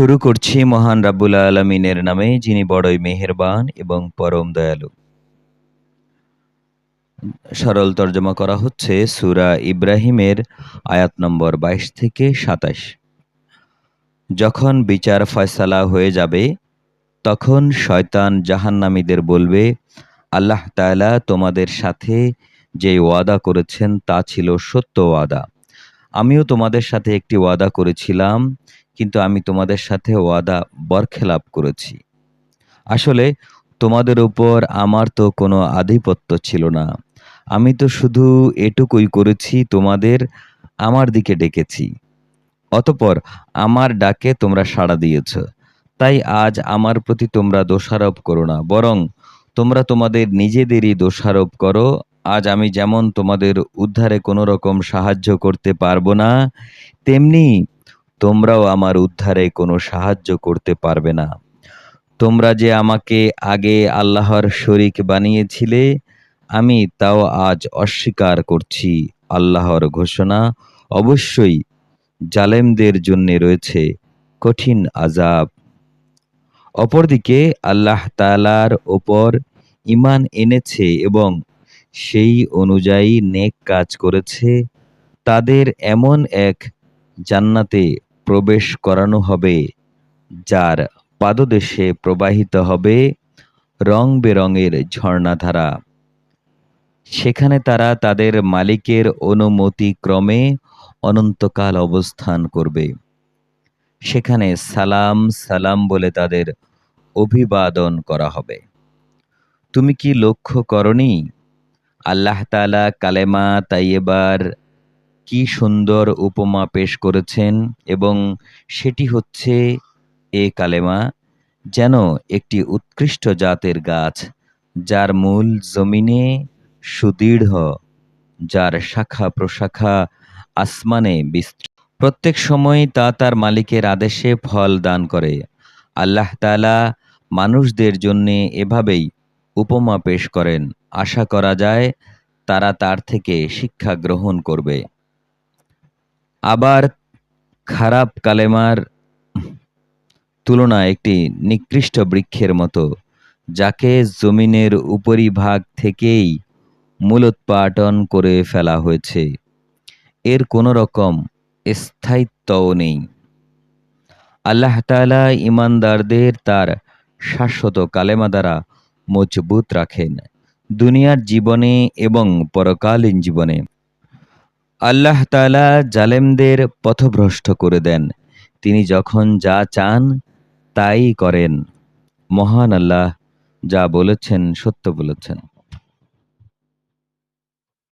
শুরু করছি মহান রাব্বুল আলমিনের নামে, যিনি বড়ই মেহেরবান এবং পরম দয়ালু। সরল তর্জমা করা হচ্ছে সুরা ইব্রাহিমের আয়াত নম্বর বাইশ থেকে সাতাশ। যখন বিচার ফয়সালা হয়ে যাবে, তখন শয়তান জাহান্নামীদের বলবে, আল্লাহ তাআলা তোমাদের সাথে যে ওয়াদা করেছেন তা ছিল সত্য ওয়াদা। আমিও তোমাদের সাথে একটি ওয়াদা করেছিলাম কিন্তু আমি তোমাদের সাথে ওয়াদা বরখেলাপ করেছি। আসলে তোমাদের উপর আমার তো কোনো আধিপত্য ছিল না। আমি তো শুধু এটুকুই করেছি, তোমাদের আমার দিকে ডেকেছি। অতপর আমার ডাকে তোমরা সাড়া দিয়েছ। তাই আজ আমার প্রতি তোমরা দোষারোপ করো না, বরং তোমরা তোমাদের নিজেদেরই দোষারোপ করো। আজ আমি যেমন তোমাদের উদ্ধারে কোনো রকম সাহায্য করতে পারব না, তেমনি তোমরাও আমার উদ্ধারে কোনো সাহায্য করতে পারবে না। তোমরা যে আমাকে আগে আল্লাহর শরিক বানিয়েছিলে, আমি তাও আজ অস্বীকার করছি আল্লাহর ঘোষণা। অবশ্যই জালেমদের জন্যে রয়েছে কঠিন আজাব অপরদিকে আল্লাহ তালার ওপর ইমান এনেছে এবং সেই অনুযায়ী নেক কাজ করেছে। তাদের এমন এক জান্নাতে প্রবেশ করানো হবে, যার পাদদেশে প্রবাহিত হবে রং বেরঙের ঝর্ণাধারা। সেখানে তারা তাদের মালিকের অনুমতি ক্রমে অনন্তকাল অবস্থান করবে। সেখানে সালাম সালাম বলে তাদের অভিবাদন করা হবে। তুমি কি লক্ষ্য করনি? আল্লাহ তালা কালেমা তাইয়েবার কি সুন্দর উপমা পেশ করেছেন এবং সেটি হচ্ছে এ কালেমা, যেন একটি উৎকৃষ্ট জাতের গাছ, যার মূল জমিনে সুদৃঢ়, যার শাখা প্রশাখা আসমানে বিস্তৃত। প্রত্যেক সময় তা তার মালিকের আদেশে ফল দান করে। আল্লাহ তালা মানুষদের জন্যে এভাবেই উপমা পেশ করেন। আশা করা যায় তারা তার থেকে শিক্ষা গ্রহণ করবে। আবার খারাপ কালেমার তুলনা একটি নিকৃষ্ট বৃক্ষের মতো, যাকে জমিনের উপরিভাগ থেকেই মূলোৎপাটন করে ফেলা হয়েছে। এর কোনো রকম স্থায়িত্বও নেই। আল্লাহ তালা ইমানদারদের তার শাশ্বত কালেমা দ্বারা মজবুত রাখেন দুনিয়ার জীবনে এবং পরকালীন জীবনে। আল্লাহ তালা জালেমদের পথভ্রষ্ট করে দেন। তিনি যখন যা চান, তাই করেন। মহান আল্লাহ যা বলেছেন, সত্য বলেছেন।